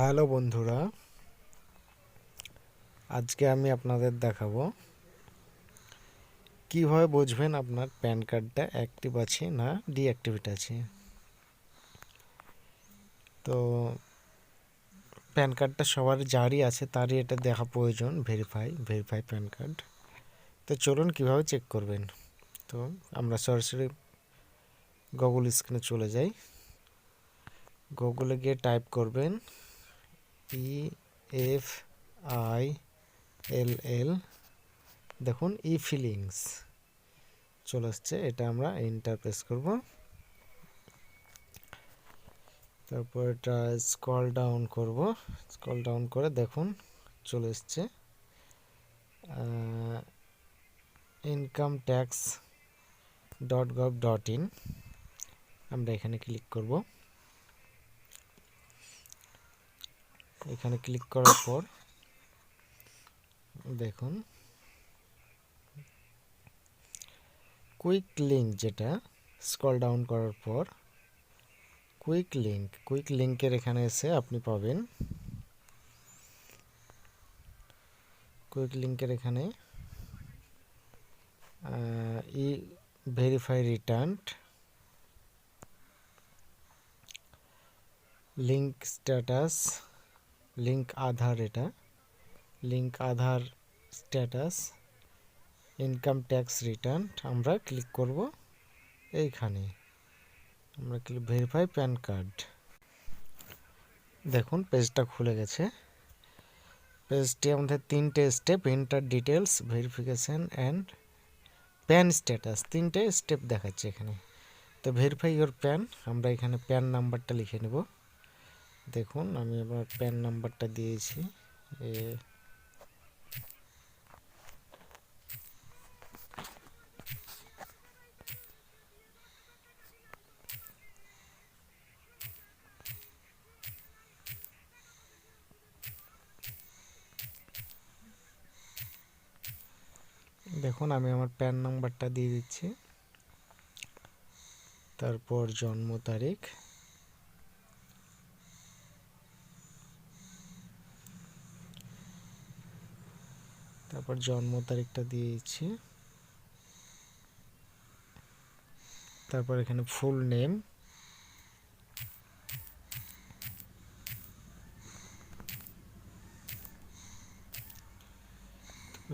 Hello বন্ধুরা, আজকে আমি আপনাদের দেখাবো কীভাবে বুঝবেন আপনার প্যান কার্ডটা অ্যাক্টিভ আছে না ডিঅ্যাক্টিভেট আছে। তো প্যান কার্ডটা সবার যারই আছে তারই এটা দেখা প্রয়োজন ভেরিফাই ভেরিফাই প্যান কার্ড। তো চলুন কীভাবে চেক করবেন। তো আমরা সরাসরি গুগল স্ক্রিনে চলে যাই। গুগলে গিয়ে টাইপ করবেন। E F I L L দেখুন ই ফিলিংস চলে আসছে, এটা আমরা এন্টার প্রেস করব। তারপর এটা স্কল ডাউন করব। স্কল ডাউন করে দেখুন, চলে এসছে। Income tax dot gov dot in আমরা এখানে ক্লিক করব। এখানে ক্লিক করার পর, দেখুন কুইক লিঙ্ক যেটা স্ক্রল ডাউন করার পর কুইক লিঙ্ক কুইক লিঙ্কের এখানে এসে আপনি পাবেন কুইক লিঙ্কের এখানে e verify return link status link Aadhaar এটা, link Aadhaar status, income tax return, আমরা ক্লিক করব এইখানে। আমরা ক্লিক ভেরিফাই প্যান কার্ড দেখুন পেজটা খুলে গেছে। পেজটি আমাদের তিনটে step enter details verification and PAN status তিনটে স্টেপ দেখাচ্ছে এখানে। তো ভেরিফাই ইওর প্যান আমরা এখানে প্যান নাম্বারটা লিখে নেব। দেখুন, আমি আমার প্যান নাম্বারটা দিয়েছি। দেখুন, আমি আমার প্যান নাম্বারটা দিয়ে দিচ্ছি। তারপর জন্ম তারিখ। তারপর জন্ম তারিখটা দিয়েছি। তারপর এখানে ফুল নেম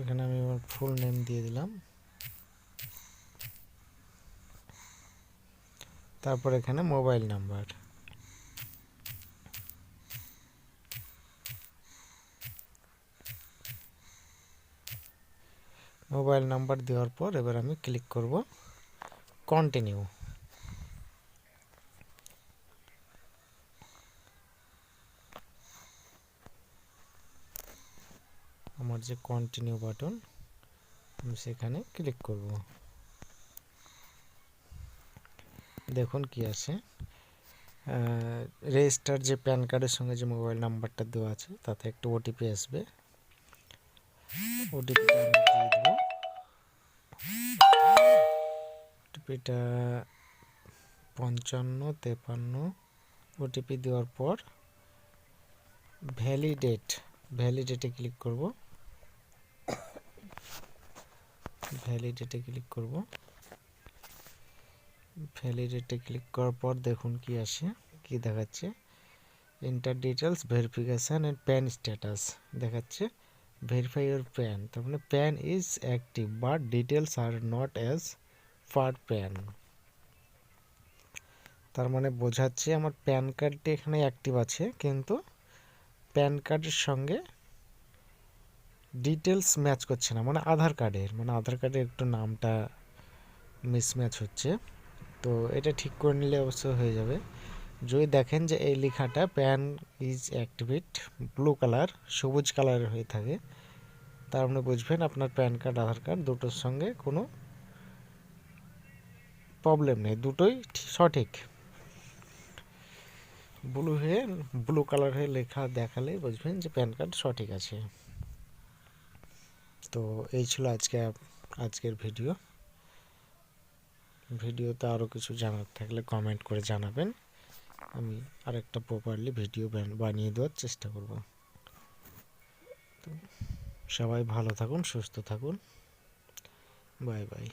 এখানে আমি আমার ফুল নেম দিয়ে দিলাম। তারপর এখানে মোবাইল নাম্বার মোবাইল নাম্বার দেওয়ার পর এবার আমি ক্লিক করব কন্টিনিউ আমার যে কন্টিনিউ বাটন আমি সেখানে ক্লিক করব। দেখুন কি আছে। রেজিস্টার যে প্যান কার্ডের সঙ্গে যে মোবাইল নাম্বারটা দেওয়া আছে, তাতে একটা ওটিপি আসবে। ওটিপিটা আমি দিয়ে দেবো। ওটিপিটা পঞ্চান্ন, তেপান্ন। ওটিপি দেওয়ার পর ভ্যালিডেট ভ্যালিডেটে ক্লিক করব। ভ্যালিডেটে ক্লিক করব। ভ্যালিডেটে ক্লিক করার পর দেখুন কি আসে, কি দেখাচ্ছে। Enter details verification and PAN status দেখাচ্ছে। ভেরিফাই ইউর প্যান তার মানে PAN is active but details are not as far PAN তার মানে বোঝাচ্ছে আমার প্যান কার্ডটি এখানে অ্যাক্টিভ আছে, কিন্তু প্যান কার্ডের সঙ্গে ডিটেলস ম্যাচ করছে না মানে আধার কার্ডের মানে আধার কার্ডের একটু নামটা মিসম্যাচ হচ্ছে। তো এটা ঠিক করে নিলে অবশ্য হয়ে যাবে। যদি দেখেন যে এই লেখাটা PAN is activate blue colour সবুজ কালারের হয়ে থাকে, তার মানে বুঝবেন আপনার প্যান কার্ড আধার কার্ড দুটোর সঙ্গে কোনো প্রবলেম নেই, দুটোই সঠিক। ব্লু হয়ে ব্লু কালার হয়ে লেখা দেখালে বুঝবেন যে প্যান কার্ড সঠিক আছে। তো এই ছিল আজকে, আজকের ভিডিও ভিডিওতে আরও কিছু জানার থাকলে কমেন্ট করে জানাবেন। আমি আরেকটা প্রপারলি ভিডিও বানিয়ে দেওয়ার চেষ্টা করব। তো সবাই ভালো থাকুন, সুস্থ থাকুন। Bye bye